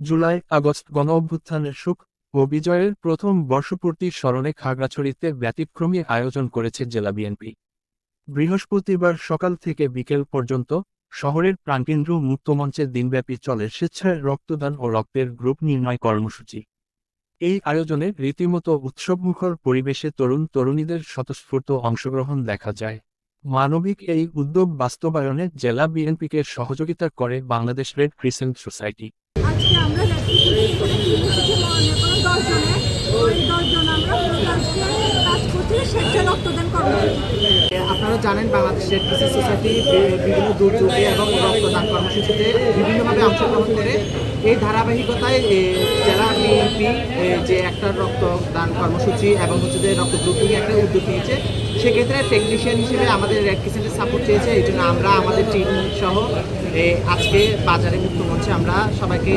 July, August গণ অভ্যুত্থানের সুখ ও বিজয়ের প্রথম বর্ষপূর্তির স্মরণে খাগড়াছড়িতে ব্যতিক্রমী আয়োজন করেছে জেলা বিএনপি। বৃহস্পতিবার সকাল থেকে বিকেল পর্যন্ত শহরের প্রাণকেন্দ্র মুক্তমঞ্চে দিনব্যাপী চলে স্বেচ্ছায় রক্তদান ও রক্তের গ্রুপ নির্ণয় কর্মসূচি। এই আয়োজনে রীতিমতো উৎসবমুখর পরিবেশে তরুণ তরুণীদের স্বতঃস্ফূর্ত অংশগ্রহণ দেখা যায়। মানবিক এই উদ্যোগ বাস্তবায়নে জেলা বিএনপিকে সহযোগিতা করে বাংলাদেশ রেড ক্রিসেন্ট সোসাইটি। আমরা দশজনে আমরা আপনারা জানেন বাংলাদেশের রেড সোসাইটি বিভিন্ন দুর্যোগে এবং কর্মসূচিতে বিভিন্নভাবে অংশগ্রহণ করে এই ধারাবাহিকতায় জেলা বিএনপি যে একটা রক্তদান কর্মসূচি এবং হচ্ছে যে রক্ত গ্রুপিং একটা উদ্যোগ নিয়েছে, সেক্ষেত্রে টেকনিশিয়ান হিসেবে আমাদের রেড ক্রিসেন্টের সাপোর্ট চেয়েছে। এই জন্য আমরা, আমাদের টিম সহ আজকে বাজারে মুক্ত মঞ্চে আমরা সবাইকে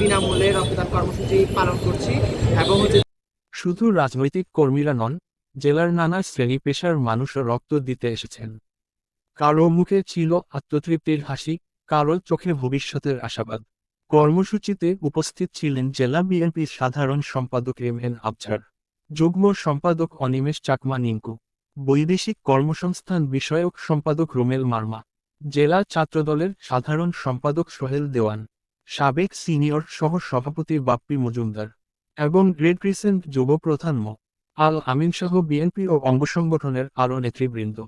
বিনামূল্যে রক্তদান কর্মসূচি পালন করছি এবং হচ্ছে শুধু রাজনৈতিক কর্মীরা নন, জেলার নানা শ্রেণি পেশার মানুষও রক্ত দিতে এসেছেন। কারও মুখে ছিল আত্মতৃপ্তির হাসি কারও চোখে ভবিষ্যতের আশাবাদ। কর্মসূচিতে উপস্থিত ছিলেন জেলা বিএনপির সাধারণ সম্পাদক এম এন আবঝার, যুগ্ম সম্পাদক অনিমেষ চাকমা নিঙ্কু, বৈদেশিক কর্মসংস্থান বিষয়ক সম্পাদক রুমেল মার্মা, জেলা ছাত্রদলের সাধারণ সম্পাদক সোহেল দেওয়ান, সাবেক সিনিয়র সহ সভাপতি বাপ্পি মজুমদার এবং গ্রেট ক্রিসেন্ট যুব প্রধান মো. আল আমিন সহ বিএনপি ও অঙ্গ সংগঠনের আরও নেতৃবৃন্দ।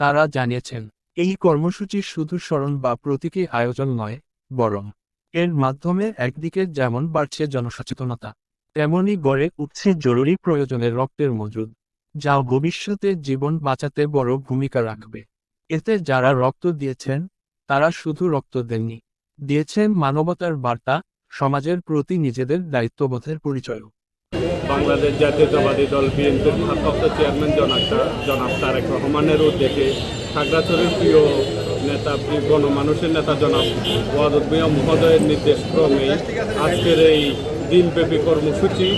তারা জানিয়েছেন এই কর্মসূচি শুধু স্মরণ বা প্রতীকী আয়োজন নয়, বরং এর মাধ্যমে একদিকে যেমন বাড়ছে জনসচেতনতা, তেমনি গড়ে উঠছে জরুরি প্রয়োজনের রক্তের মজুদ, যা ভবিষ্যতে জীবন বাঁচাতে বড় ভূমিকা রাখবে। এতে যারা রক্ত দিয়েছেন, তারা শুধু রক্ত দেননি, দিয়েছেন মানবতার বার্তা, সমাজের প্রতি নিজেদের দায়িত্ববোধের পরিচয়ও। বাংলাদেশ জাতীয়তাবাদী দল বিএনপির ভারপ্রাপ্ত চেয়ারম্যান জনাব জনাব তারেক রহমানের উদ্যোগে খাগড়াছড়ির প্রিয় নেতা, প্রিয় গণমানুষের নেতা জনাব ওয়াদুদ মিয়া মহোদয়ের নির্দেশ ক্রমে আজকের এই দিনব্যাপী কর্মসূচি।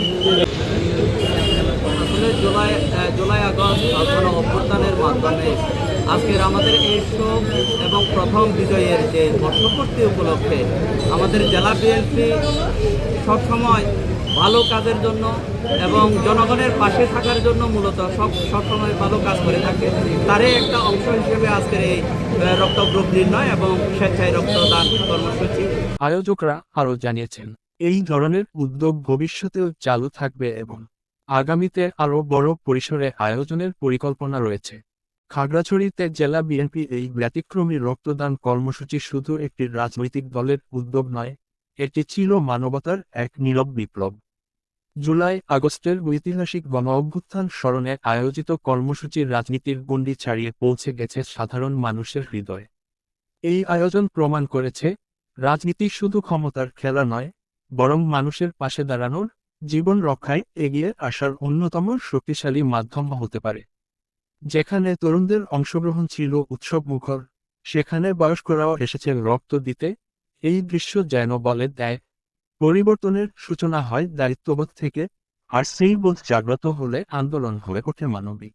জুলাই জুলাই আগস্ট গণ অভ্যুত্থানের মাধ্যমে আজকের আমাদের এই শোক এবং প্রথম বিজয়ের যে বর্ষপূর্তি উপলক্ষে আমাদের জেলা বিএনপি সবসময় ভালো কাজের জন্য এবং জনগণের পাশে থাকার জন্য মূলত সব সবসময় ভালো কাজ করে থাকে। তারই একটা অংশ হিসেবে আজকের এই রক্ত গ্রুপ নির্ণয় এবং স্বেচ্ছায় রক্তদান কর্মসূচি। আয়োজকরা আরও জানিয়েছেন, এই ধরনের উদ্যোগ ভবিষ্যতেও চালু থাকবে এবং আগামীতে আরও বড় পরিসরে আয়োজনের পরিকল্পনা রয়েছে। খাগড়াছড়িতে জেলা বিএনপি এই ব্যতিক্রমী রক্তদান কর্মসূচি শুধু একটি রাজনৈতিক দলের উদ্যোগ নয় এটি ছিল মানবতার এক নীরব বিপ্লব। জুলাই আগস্টের ঐতিহাসিক গণ অভ্যুত্থান স্মরণে আয়োজিত কর্মসূচির রাজনীতির গণ্ডি ছাড়িয়ে পৌঁছে গেছে সাধারণ মানুষের হৃদয়ে। এই আয়োজন প্রমাণ করেছে, রাজনীতি শুধু ক্ষমতার খেলা নয়, বরং মানুষের পাশে দাঁড়ানোর, জীবন রক্ষায় এগিয়ে আসার অন্যতম শক্তিশালী মাধ্যম হতে পারে। যেখানে তরুণদের অংশগ্রহণ ছিল উৎসব মুখর সেখানে বয়স্করাও এসেছে রক্ত দিতে এই দৃশ্য যেন বলে দেয়, পরিবর্তনের সূচনা হয় দায়িত্ববোধ থেকে, আর সেই বোধ জাগ্রত হলে আন্দোলন হয়ে ওঠে মানবিক।